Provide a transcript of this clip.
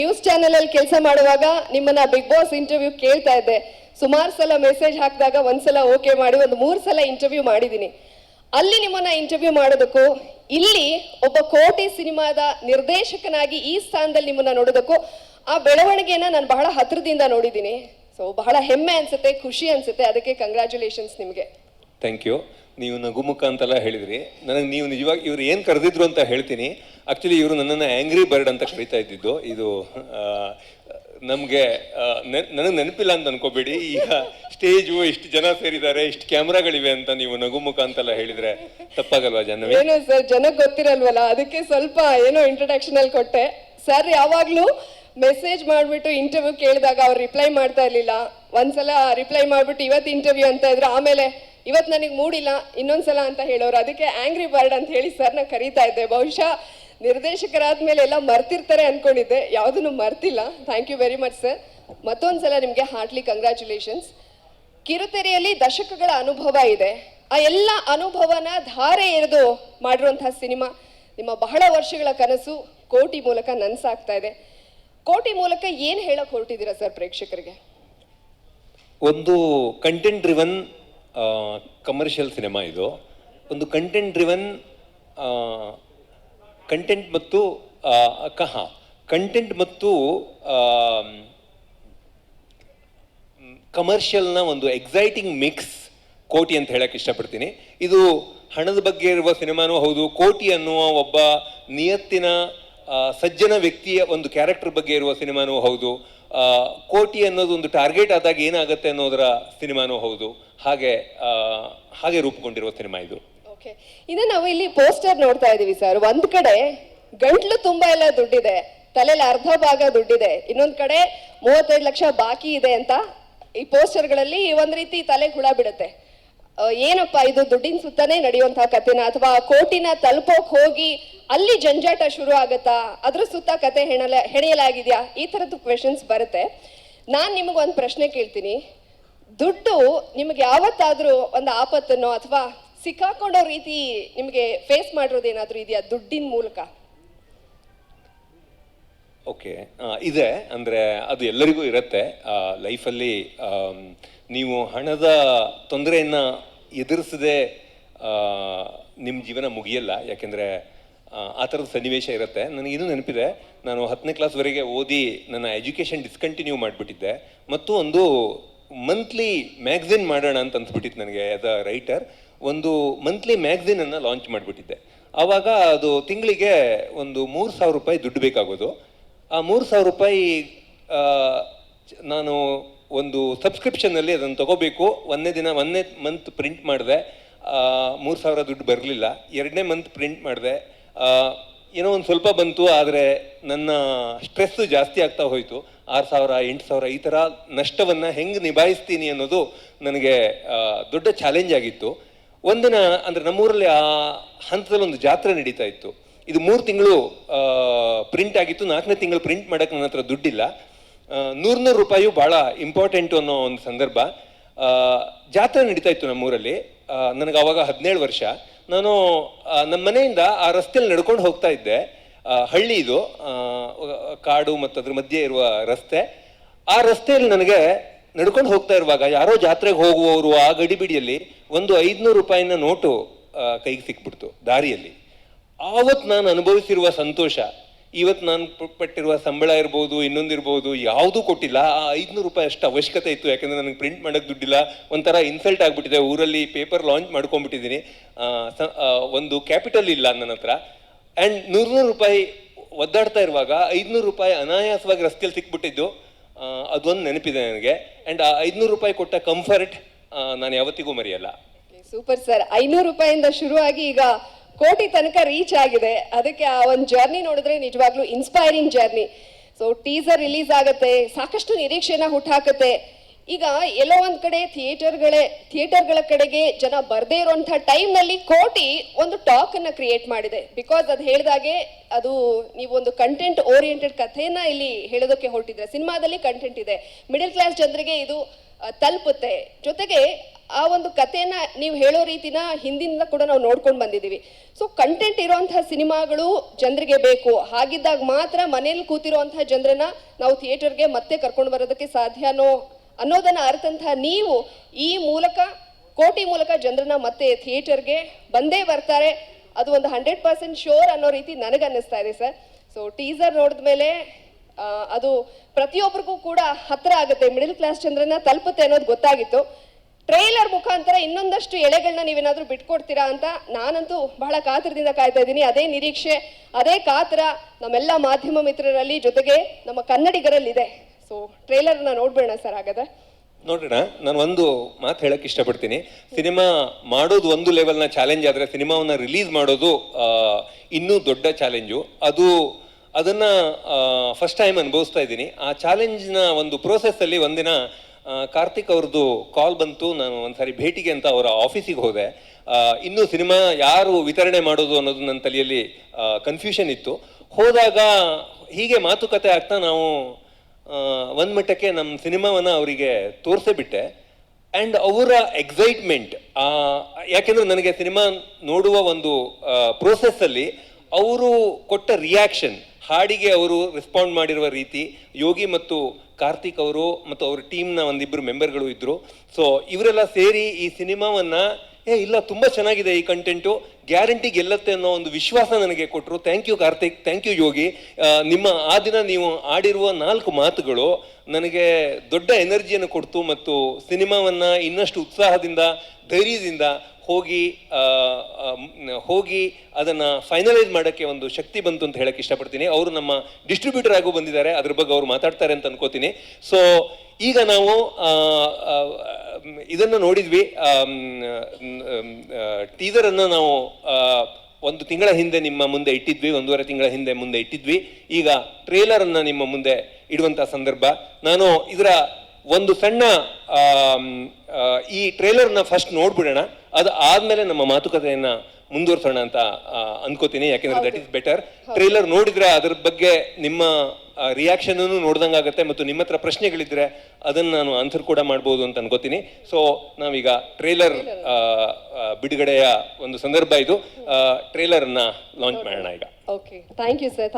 News channel ಅಲ್ಲಿ ಕೆಲಸ ಮಾಡುವಾಗ ನಿಮ್ಮನ್ನ ಬಿಗ್ ಬಾಸ್ ಇಂಟರ್ವ್ಯೂ ಕೇಳ್ತಾ ಇದ್ದೆ. ಸುಮಾರು ಸಲ ಮೆಸೇಜ್ ಹಾಕಿದಾಗ ಒಂದ್ಸಲ ಓಕೆ ಮಾಡಿ ಒಂದು ಮೂರು ಸಲ ಇಂಟರ್ವ್ಯೂ ಮಾಡಿದ್ದೀನಿ ಅಲ್ಲಿ ನಿಮ್ಮನ್ನ ಇಂಟರ್ವ್ಯೂ ಮಾಡೋದಕ್ಕೂ, ಇಲ್ಲಿ ಒಬ್ಬ ಕೋಟಿ ಸಿನಿಮಾದ ನಿರ್ದೇಶಕನಾಗಿ ಈ ಸ್ಥಾನದಲ್ಲಿ ನಿಮ್ಮನ್ನ ನೋಡೋದಕ್ಕೂ ಆ ಬೆಳವಣಿಗೆನ ನಾನು ಬಹಳ ಹತ್ರದಿಂದ ನೋಡಿದ್ದೀನಿ ಸೊ ಬಹಳ ಹೆಮ್ಮೆ ಅನ್ಸುತ್ತೆ, ಖುಷಿ ಅನ್ಸುತ್ತೆ. ಅದಕ್ಕೆ ಕಂಗ್ರ್ಯಾಚುಲೇಷನ್ಸ್ ನಿಮಗೆ. ಥ್ಯಾಂಕ್ ಯು ನೀವು ನಗುಮುಖ ಅಂತೆಲ್ಲ ಹೇಳಿದ್ರಿ. ನನಗೆ ನೀವು ನಿಜವಾಗಿ ಇವ್ರು ಏನು ಕರೆದಿದ್ರು ಅಂತ ಹೇಳ್ತೀನಿ. ಆ್ಯಕ್ಚುಲಿ ಇವರು ನನ್ನನ್ನು ಆ್ಯಂಗ್ರಿ ಬರ್ಡ್ ಅಂತ ಕರೀತಾ ಇದ್ದಿದ್ದು. ಇದು ನಮಗೆ ನನಗೆ ನೆನಪಿಲ್ಲ ಅಂತ ಅನ್ಕೋಬೇಡಿ. ಈಗ ಸ್ಟೇಜು ಇಷ್ಟು ಜನ ಸೇರಿದ್ದಾರೆ, ಇಷ್ಟು ಕ್ಯಾಮ್ರಾಗಳಿವೆ ಅಂತ ನೀವು ನಗುಮುಖ ಅಂತೆಲ್ಲ ಹೇಳಿದ್ರೆ ತಪ್ಪಾಗಲ್ವಾ ಜನ ಏನೋ ಸರ್ ಜನಕ್ಕೆ ಗೊತ್ತಿರಲ್ವಲ್ಲ, ಅದಕ್ಕೆ ಸ್ವಲ್ಪ ಏನೋ ಇಂಟ್ರೊಡಕ್ಷನ್ ಅಲ್ಲಿ ಕೊಟ್ಟೆ. ಸರ್, ಯಾವಾಗಲೂ ಮೆಸೇಜ್ ಮಾಡಿಬಿಟ್ಟು ಇಂಟರ್ವ್ಯೂ ಕೇಳಿದಾಗ ಅವ್ರು ರಿಪ್ಲೈ ಮಾಡ್ತಾ ಇರ್ಲಿಲ್ಲ. ಒಂದ್ಸಲ ರಿಪ್ಲೈ ಮಾಡಿಬಿಟ್ಟು ಇವತ್ತು ಇಂಟರ್ವ್ಯೂ ಅಂತ ಇದ್ರು. ಆಮೇಲೆ ಇವತ್ತು ನನಗೆ ಮೂಡಿಲ್ಲ, ಇನ್ನೊಂದ್ಸಲ ಅಂತ ಹೇಳೋರು. ಅದಕ್ಕೆ ಆಂಗ್ರಿ ಬರ್ಡ್ ಅಂತ ಹೇಳಿ ಸರ್ನ ಕರೀತಾ ಇದ್ದೆ. ಬಹುಶಃ ನಿರ್ದೇಶಕರಾದ ಮೇಲೆ ಎಲ್ಲ ಮರ್ತಿರ್ತಾರೆ ಅನ್ಕೊಂಡಿದ್ದೆ. ಯಾವುದನ್ನು ಮರ್ತಿಲ್ಲ. Thank you very much sir ಮತ್ತೊಂದ್ಸಲ ನಿಮಗೆ ಹಾರ್ಟ್ಲಿ ಕಂಗ್ರ್ಯಾಚುಲೇಷನ್ಸ್ ಕಿರುತೆರೆಯಲ್ಲಿ ದಶಕಗಳ ಅನುಭವ ಇದೆ. ಆ ಎಲ್ಲ ಅನುಭವನ ಧಾರೆ ಎರೆದು ಮಾಡಿರುವಂತಹ ಸಿನಿಮಾ. ನಿಮ್ಮ ಬಹಳ ವರ್ಷಗಳ ಕನಸು ಕೋಟಿ ಮೂಲಕ ನನ್ಸಾಗ್ತಾ ಇದೆ. ಕೋಟಿ ಮೂಲಕ ಏನು ಹೇಳಕ್ ಹೊರಟಿದ್ದೀರಾ ಸರ್ ಪ್ರೇಕ್ಷಕರಿಗೆ? ಒಂದು ಕಂಟೆಂಟ್ ಡ್ರಿವನ್ ಕಮರ್ಷಿಯಲ್ ಸಿನಿಮಾ ಇದು. ಒಂದು ಕಂಟೆಂಟ್ ಡ್ರಿವನ್ ಕಂಟೆಂಟ್ ಮತ್ತು ಕಹ ಕಂಟೆಂಟ್ ಮತ್ತು ಕಮರ್ಷಿಯಲ್ನ ಒಂದು ಎಕ್ಸೈಟಿಂಗ್ ಮಿಕ್ಸ್ ಕೋಟಿ ಅಂತ ಹೇಳಕ್ಕೆ ಇಷ್ಟಪಡ್ತೀನಿ. ಇದು ಹಣದ ಬಗ್ಗೆ ಇರುವ ಸಿನಿಮಾನೂ ಹೌದು, ಕೋಟಿ ಅನ್ನುವ ಒಬ್ಬ ನಿಯತ್ತಿನ ಸಜ್ಜನ ವ್ಯಕ್ತಿಯ ಒಂದು ಕ್ಯಾರೆಕ್ಟರ್ ಬಗ್ಗೆ ಇರುವ ಸಿನಿಮಾನೂ ಹೌದು. ಕೋಟಿ ಅನ್ನೋದು ಒಂದು ಟಾರ್ಗೆಟ್ ಆದಾಗ ಏನಾಗುತ್ತೆ ಅನ್ನೋದರ ಸಿನಿಮಾನೂ ಹೌದು. ಹಾಗೆ ಹಾಗೆ ರೂಪುಗೊಂಡಿರುವ ಸಿನಿಮಾ ಇದು. ಓಕೆ. ಇನ್ನು ನಾವು ಇಲ್ಲಿ ಪೋಸ್ಟರ್ ನೋಡ್ತಾ ಇದೀವಿ ಸರ್. ಒಂದ್ ಕಡೆ ಗಂಟ್ಲು ತುಂಬಾ ಎಲ್ಲ ದುಡ್ಡಿದೆ. ತಲೆಯಲ್ಲಿ ಅರ್ಧ ಭಾಗ ದುಡ್ಡಿದೆ. ಇನ್ನೊಂದ್ ಕಡೆ ಮೂವತ್ತೈದು ಲಕ್ಷ ಬಾಕಿ ಇದೆ ಅಂತ ಈ ಪೋಸ್ಟರ್ಗಳಲ್ಲಿ ಒಂದ್ ರೀತಿ ತಲೆಗೆ ಹುಳ ಬಿಡುತ್ತೆ. ಏನಪ್ಪ ಇದು ದುಡ್ಡಿನ ಸುತ್ತಾನೆ ನಡೆಯುವಂತಹ ಕಥೆನ? ಅಥವಾ ಕೋಟಿನ ತಲುಪೋಕ್ ಹೋಗಿ ಅಲ್ಲಿ ಜಂಜಾಟ ಶುರು ಆಗತ್ತಾ? ಅದ್ರ ಸುತ್ತ ಕತೆ ಹೆಣಲ, ಹೆಣೆಯಲಾಗಿದೆಯಾ? ಈ ತರದ್ದು ಕ್ವೆಶನ್ಸ್ ಬರುತ್ತೆ. ನಾನು ನಿಮಗೆ ಒಂದು ಪ್ರಶ್ನೆ ಕೇಳ್ತೀನಿ. ದುಡ್ಡು ನಿಮ್ಗೆ ಯಾವತ್ತಾದರೂ ಒಂದು ಆಪತ್ತನ್ನು ಅಥವಾ ಸಿಕ್ಕಾಕೊಂಡೋ ರೀತಿ ನಿಮಗೆ ಫೇಸ್ ಮಾಡಿರೋದೇನಾದ್ರೂ ಇದೆಯಾ ದುಡ್ಡಿನ ಮೂಲಕ? ಓಕೆ. ಇದೆ. ಅಂದರೆ ಅದು ಎಲ್ಲರಿಗೂ ಇರುತ್ತೆ. ಲೈಫಲ್ಲಿ ನೀವು ಹಣದ ತೊಂದರೆಯನ್ನು ಎದುರಿಸದೆ ನಿಮ್ಮ ಜೀವನ ಮುಗಿಯಲ್ಲ. ಯಾಕೆಂದರೆ ಆ ಥರದ ಸನ್ನಿವೇಶ ಇರುತ್ತೆ. ನನಗೆ ಇನ್ನೂ ನೆನಪಿದೆ. ನಾನು ಹತ್ತನೇ ಕ್ಲಾಸ್ವರೆಗೆ ಓದಿ ನನ್ನ ಎಜುಕೇಷನ್ ಡಿಸ್ಕಂಟಿನ್ಯೂ ಮಾಡಿಬಿಟ್ಟಿದ್ದೆ. ಮತ್ತು ಒಂದು ಮಂತ್ಲಿ ಮ್ಯಾಗ್ಝಿನ್ ಮಾಡೋಣ ಅಂತ ಅನ್ಸ್ಬಿಟ್ಟಿತ್ತು ನನಗೆ ಆ್ಯಸ್ ರೈಟರ್ ಒಂದು ಮಂತ್ಲಿ ಮ್ಯಾಗ್ಝಿನನ್ನು ಲಾಂಚ್ ಮಾಡಿಬಿಟ್ಟಿದ್ದೆ. ಆವಾಗ ಅದು ತಿಂಗಳಿಗೆ ಒಂದು ಮೂರು ಸಾವಿರ ರೂಪಾಯಿ ದುಡ್ಡು ಬೇಕಾಗೋದು. ಆ ಮೂರು ಸಾವಿರ ರೂಪಾಯಿ ನಾನು ಒಂದು ಸಬ್ಸ್ಕ್ರಿಪ್ಷನ್ನಲ್ಲಿ ಅದನ್ನು ತಗೋಬೇಕು. ಒಂದನೇ ದಿನ ಒಂದನೇ ಮಂತ್ ಪ್ರಿಂಟ್ ಮಾಡಿದೆ. ಮೂರು ಸಾವಿರ ದುಡ್ಡು ಬರಲಿಲ್ಲ. ಎರಡನೇ ಮಂತ್ ಪ್ರಿಂಟ್ ಮಾಡಿದೆ. ಏನೋ ಒಂದು ಸ್ವಲ್ಪ ಬಂತು, ಆದರೆ ನನ್ನ ಸ್ಟ್ರೆಸ್ಸು ಜಾಸ್ತಿ ಆಗ್ತಾ ಹೋಯಿತು. ಆರು ಸಾವಿರ, ಎಂಟು ಸಾವಿರ, ಈ ಥರ ನಷ್ಟವನ್ನು ಹೆಂಗೆ ನಿಭಾಯಿಸ್ತೀನಿ ಅನ್ನೋದು ನನಗೆ ದೊಡ್ಡ ಚಾಲೆಂಜ್ ಆಗಿತ್ತು. ಒಂದಿನ, ಅಂದರೆ ನಮ್ಮೂರಲ್ಲಿ ಆ ಹಂತದಲ್ಲಿ ಒಂದು ಜಾತ್ರೆ ನಡೀತಾ ಇತ್ತು. ಇದು ಮೂರು ತಿಂಗಳು ಪ್ರಿಂಟ್ ಆಗಿತ್ತು. ನಾಲ್ಕನೇ ತಿಂಗಳು ಪ್ರಿಂಟ್ ಮಾಡೋಕ್ಕೆ ನನ್ನ ಹತ್ರ ದುಡ್ಡಿಲ್ಲ. ನೂರು ನೂರು ರೂಪಾಯಿ ಭಾಳ ಇಂಪಾರ್ಟೆಂಟು ಅನ್ನೋ ಒಂದು ಸಂದರ್ಭ. ಜಾತ್ರೆ ನಡೀತಾ ಇತ್ತು ನಮ್ಮೂರಲ್ಲಿ. ನನಗೆ ಆವಾಗ ಹದಿನೇಳು ವರ್ಷ. ನಾನು ನಮ್ಮ ಮನೆಯಿಂದ ಆ ರಸ್ತೆಯಲ್ಲಿ ನಡ್ಕೊಂಡು ಹೋಗ್ತಾ ಇದ್ದೆ. ಹಳ್ಳಿ ಇದು. ಕಾಡು ಮತ್ತು ಅದ್ರ ಮಧ್ಯೆ ಇರುವ ರಸ್ತೆ. ಆ ರಸ್ತೆಯಲ್ಲಿ ನನಗೆ ನಡ್ಕೊಂಡು ಹೋಗ್ತಾ ಇರುವಾಗ ಯಾರೋ ಜಾತ್ರೆಗೆ ಹೋಗುವವರು ಆ ಗಡಿಬಿಡಿಯಲ್ಲಿ ಒಂದು ಐದುನೂರು ರೂಪಾಯಿನ ನೋಟು ಕೈಗೆ ಸಿಕ್ಬಿಡ್ತು ದಾರಿಯಲ್ಲಿ. ಆವತ್ತು ನಾನು ಅನುಭವಿಸಿರುವ ಸಂತೋಷ ಇವತ್ತು ನಾನು ಪಟ್ಟಿರುವ ಸಂಬಳ ಇರ್ಬೋದು ಇನ್ನೊಂದಿರ್ಬೋದು ಯಾವುದೂ ಕೊಟ್ಟಿಲ್ಲ. ಆ ಐದುನೂರು ರೂಪಾಯಿ ಅಷ್ಟು ಅವಶ್ಯಕತೆ ಇತ್ತು. ಯಾಕಂದ್ರೆ ನನಗೆ ಪ್ರಿಂಟ್ ಮಾಡೋಕ್ಕೆ ದುಡ್ಡಿಲ್ಲ. ಒಂಥರ ಇನ್ಸಲ್ಟ್ ಆಗಿಬಿಟ್ಟಿದೆ. ಊರಲ್ಲಿ ಪೇಪರ್ ಲಾಂಚ್ ಮಾಡ್ಕೊಂಡ್ಬಿಟ್ಟಿದ್ದೀನಿ ಒಂದು ಕ್ಯಾಪಿಟಲ್ ಇಲ್ಲ ನನ್ನ ಹತ್ರ. ಆ್ಯಂಡ್ ನೂರು ರೂಪಾಯಿ ಒದ್ದಾಡ್ತಾ ಇರುವಾಗ ಐದುನೂರು ರೂಪಾಯಿ ಅನಾಯಾಸವಾಗಿ ರಸ್ತೆಯಲ್ಲಿ ಸಿಕ್ಬಿಟ್ಟಿದ್ದು. ಅದೊಂದು ನೆನಪಿದೆ ನನಗೆ. ಆ್ಯಂಡ್ ಆ ಐದುನೂರು ರೂಪಾಯಿ ಕೊಟ್ಟ ಕಂಫರ್ಟ್ ನಾನು ಯಾವತ್ತಿಗೂ ಮರೆಯಲ್ಲ. ಸೂಪರ್ ಸರ್ ಐನೂರು ರೂಪಾಯಿಂದ ಶುರುವಾಗಿ ಈಗ ಕೋಟಿ ತನಕ ರೀಚ್ ಆಗಿದೆ. ಅದಕ್ಕೆ ಆ ಒಂದು ಜರ್ನಿ ನೋಡಿದ್ರೆ ನಿಜವಾಗ್ಲೂ inspiring journey so teaser release ಆಗುತ್ತೆ, ಸಾಕಷ್ಟು ನಿರೀಕ್ಷೆನ ಹುಟ್ಟಾಕತ್ತೆ. ಈಗ ಎಲ್ಲೋ ಒಂದ್ ಕಡೆ ಥಿಯೇಟರ್ಗಳೇ ಥಿಯೇಟರ್ಗಳ ಕಡೆಗೆ ಜನ ಬರ್ದೇ ಇರುವಂತಹ ಟೈಮ್ನಲ್ಲಿ ಕೋಟಿ ಒಂದು ಟಾಕ್ ಅನ್ನ ಕ್ರಿಯೇಟ್ ಮಾಡಿದೆ. ಬಿಕಾಸ್ ಅದು ಹೇಳಿದಾಗೆ ಅದು ನೀವು ಒಂದು ಕಂಟೆಂಟ್ ಓರಿಯೆಂಟೆಡ್ ಕಥೆಯನ್ನ ಇಲ್ಲಿ ಹೇಳೋದಕ್ಕೆ ಹೊರಟಿದ್ರೆ, ಸಿನಿಮಾದಲ್ಲಿ ಕಂಟೆಂಟ್ ಇದೆ. ಮಿಡಲ್ ಕ್ಲಾಸ್ ಜನರಿಗೆ ಇದು ತಲುಪುತ್ತೆ. ಜೊತೆಗೆ ಆ ಒಂದು ಕಥೆನ ನೀವು ಹೇಳೋ ರೀತಿನ ಹಿಂದಿನಿಂದ ಕೂಡ ನಾವು ನೋಡ್ಕೊಂಡು ಬಂದಿದ್ದೀವಿ. ಸೊ ಕಂಟೆಂಟ್ ಇರುವಂತಹ ಸಿನಿಮಾಗಳು ಜನರಿಗೆ ಬೇಕು. ಹಾಗಿದ್ದಾಗ ಮಾತ್ರ ಮನೇಲಿ ಕೂತಿರುವಂತಹ ಜನರನ್ನ ನಾವು ಥಿಯೇಟರ್ಗೆ ಮತ್ತೆ ಕರ್ಕೊಂಡು ಬರೋದಕ್ಕೆ ಸಾಧ್ಯನೋ ಅನ್ನೋ, ಅನ್ನೋದನ್ನ ಅರ್ಥಂತಹ ನೀವು ಈ ಮೂಲಕ, ಕೋಟಿ ಮೂಲಕ ಜನರನ್ನ ಮತ್ತೆ ಥಿಯೇಟರ್ಗೆ ಬಂದೇ ಬರ್ತಾರೆ. ಅದು ಒಂದು ಹಂಡ್ರೆಡ್ ಪರ್ಸೆಂಟ್ ಶೋರ್ ಅನ್ನೋ ರೀತಿ ನನಗೆ ಅನ್ನಿಸ್ತಾ ಇದೆ ಸರ್. ಸೊ ಟೀಸರ್ ನೋಡಿದ ಮೇಲೆ ಅದು ಪ್ರತಿಯೊಬ್ಬರಿಗೂ ಕೂಡ ಹತ್ರ ಆಗುತ್ತೆ. ಮಿಡಲ್ ಕ್ಲಾಸ್ ಜನರನ್ನ ತಲುಪುತ್ತೆ ಅನ್ನೋದು ಗೊತ್ತಾಗಿತ್ತು. ಟ್ರೈಲರ್ ಮುಖಾಂತರ ಇನ್ನೊಂದಷ್ಟು ಎಳೆಗಳನ್ನ ನೀವೇನಾದ್ರೂ ಬಿಟ್ಕೊಡ್ತೀರಾ ಅಂತ ನಾನಂತೂ ಬಹಳ ಕಾತರದಿಂದ ಕಾಯ್ತಾ ಇದ್ದೀನಿ. ಅದೇ ನಿರೀಕ್ಷೆ, ಅದೇ ಕಾತರ ನಮ್ಮೆಲ್ಲ ಮಾಧ್ಯಮ ಮಿತ್ರರಲ್ಲಿ ಜೊತೆಗೆ ನಮ್ಮ ಕನ್ನಡಿಗರಲ್ಲಿದೆ. ಸೊ ಟ್ರೈಲರ್ನ ನೋಡ್ಬೇಡ ಸರ್ ಹಾಗಾದ್ರೆ. ನೋಡೋಣ ನಾನು ಒಂದು ಮಾತು ಹೇಳಕ್ ಇಷ್ಟಪಡ್ತೀನಿ. ಸಿನಿಮಾ ಮಾಡೋದು ಒಂದು ಲೆವೆಲ್ನ ಚಾಲೆಂಜ್ ಆದರೆ ಸಿನಿಮಾವನ್ನ ರಿಲೀಸ್ ಮಾಡೋದು ಇನ್ನೂ ದೊಡ್ಡ ಚಾಲೆಂಜು ಅದು, ಅದನ್ನು ಫಸ್ಟ್ ಟೈಮ್ ಅನುಭವಿಸ್ತಾ ಇದ್ದೀನಿ. ಆ ಚಾಲೆಂಜ್ನ ಒಂದು ಪ್ರೋಸೆಸ್ಸಲ್ಲಿ ಒಂದಿನ ಕಾರ್ತಿಕ್ ಅವ್ರದ್ದು ಕಾಲ್ ಬಂತು. ನಾನು ಒಂದ್ಸಾರಿ ಭೇಟಿಗೆ ಅಂತ ಅವರ ಆಫೀಸಿಗೆ ಹೋದೆ. ಇನ್ನೂ ಸಿನಿಮಾ ಯಾರು ವಿತರಣೆ ಮಾಡೋದು ಅನ್ನೋದು ನನ್ನ ತಲೆಯಲ್ಲಿ ಕನ್ಫ್ಯೂಷನ್ ಇತ್ತು. ಹೋದಾಗ ಹೀಗೆ ಮಾತುಕತೆ ಆಗ್ತಾ ನಾವು ಒಂದ್ ಮಟ್ಟಕ್ಕೆ ನಮ್ಮ ಸಿನಿಮಾವನ್ನು ಅವರಿಗೆ ತೋರಿಸೇ ಬಿಟ್ಟೆ. ಆ್ಯಂಡ್ ಅವರ ಎಕ್ಸೈಟ್ಮೆಂಟ್ ಯಾಕೆಂದ್ರೆ ನನಗೆ ಸಿನಿಮಾ ನೋಡುವ ಒಂದು ಪ್ರೋಸೆಸ್ಸಲ್ಲಿ ಅವರು ಕೊಟ್ಟ ರಿಯಾಕ್ಷನ್ ಹಾಡಿಗೆ ಅವರು ರೆಸ್ಪಾಂಡ್ ಮಾಡಿರುವ ರೀತಿ, ಯೋಗಿ ಮತ್ತು ಕಾರ್ತಿಕ್ ಅವರು ಮತ್ತು ಅವ್ರ ಟೀಮ್ನ ಒಂದಿಬ್ಬರು ಮೆಂಬರ್ಗಳು ಇದ್ದರು ಸೊ ಇವರೆಲ್ಲ ಸೇರಿ ಈ ಸಿನಿಮಾವನ್ನ ಏ, ಇಲ್ಲ, ತುಂಬಾ ಚೆನ್ನಾಗಿದೆ ಈ ಕಂಟೆಂಟು ಗ್ಯಾರಂಟಿ ಗೆಲ್ಲತ್ತೆ ಅನ್ನೋ ಒಂದು ವಿಶ್ವಾಸ ನನಗೆ ಕೊಟ್ಟರು thank you Karthik. Thank you Yogi. ನಿಮ್ಮ, ಆ ದಿನ ನೀವು ಆಡಿರುವ ನಾಲ್ಕು ಮಾತುಗಳು ನನಗೆ ದೊಡ್ಡ ಎನರ್ಜಿಯನ್ನು ಕೊಡ್ತು ಮತ್ತು ಸಿನಿಮಾವನ್ನ ಇನ್ನಷ್ಟು ಉತ್ಸಾಹದಿಂದ, ಧೈರ್ಯದಿಂದ ಹೋಗಿ ಹೋಗಿ ಅದನ್ನು ಫೈನಲೈಸ್ ಮಾಡೋಕ್ಕೆ ಒಂದು ಶಕ್ತಿ ಬಂತು ಅಂತ ಹೇಳಕ್ಕೆ ಇಷ್ಟಪಡ್ತೀನಿ. ಅವರು ನಮ್ಮ ಡಿಸ್ಟ್ರಿಬ್ಯೂಟರ್ ಆಗು ಬಂದಿದ್ದಾರೆ. ಅದ್ರ ಬಗ್ಗೆ ಅವರು ಮಾತಾಡ್ತಾರೆ ಅಂತ ಅನ್ಕೋತೀನಿ. ಸೊ ಈಗ ನಾವು ಇದನ್ನು ನೋಡಿದ್ವಿ ಟೀಸರನ್ನು ಅನ್ನ ನಾವು ಒಂದು ತಿಂಗಳ ಹಿಂದೆ ನಿಮ್ಮ ಮುಂದೆ ಇಟ್ಟಿದ್ವಿ ಒಂದೂವರೆ ತಿಂಗಳ ಹಿಂದೆ ಮುಂದೆ ಇಟ್ಟಿದ್ವಿ. ಈಗ ಟ್ರೇಲರನ್ನು ಅನ್ನ ನಿಮ್ಮ ಮುಂದೆ ಇಡುವಂಥ ಸಂದರ್ಭ. ನಾನು ಇದರ ಒಂದು ಸಣ್ಣ ಈ ಟ್ರೇಲರ್ನ ಫಸ್ಟ್ ನೋಡ್ಬಿಡೋಣ. ಅದು ಆದಮೇಲೆ ನಮ್ಮ ಮಾತುಕತೆಯನ್ನು ಮುಂದುವರ್ಸೋಣ ಅಂತ ಅನ್ಕೋತೀನಿ. ಯಾಕೆಂದ್ರೆ ದಟ್ ಇಸ್ ಬೆಟರ್ ಟ್ರೇಲರ್ ನೋಡಿದ್ರೆ ಅದ್ರ ಬಗ್ಗೆ ನಿಮ್ಮ ರಿಯಾಕ್ಷನ್ ನೋಡ್ದಂಗಾಗತ್ತೆ ಮತ್ತು ನಿಮ್ಮ ಹತ್ರ ಪ್ರಶ್ನೆಗಳಿದ್ರೆ ಅದನ್ನ ನಾನು ಆನ್ಸರ್ ಕೂಡ ಮಾಡ್ಬೋದು ಅಂತ ಅನ್ಕೋತೀನಿ. ಸೊ ನಾವೀಗ ಟ್ರೇಲರ್ ಬಿಡುಗಡೆಯ ಒಂದು ಸಂದರ್ಭ ಇದು. ಟ್ರೇಲರ್ ಅನ್ನ ಲಾಂಚ್ ಮಾಡೋಣ ಈಗ. Okay thank you sir